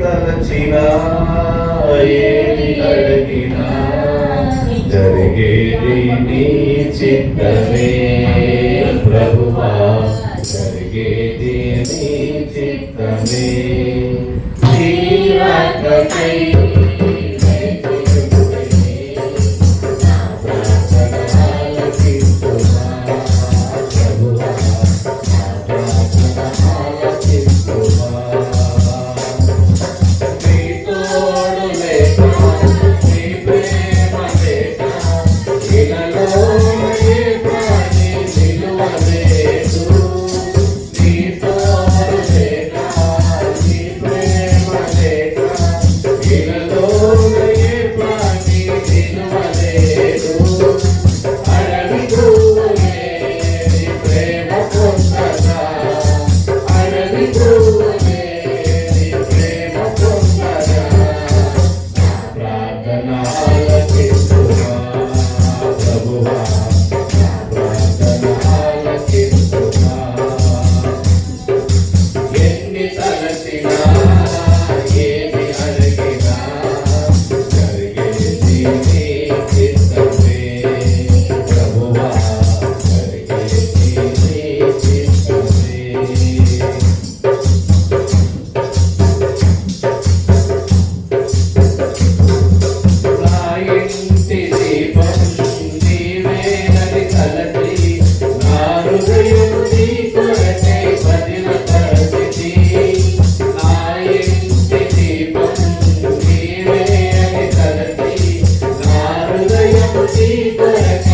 తలచినా ఏది అడిగినా జరిగేది నీ చిత్తమే. ప్రభువా జరిగేది నీ చిత్తమే. జీవకై see the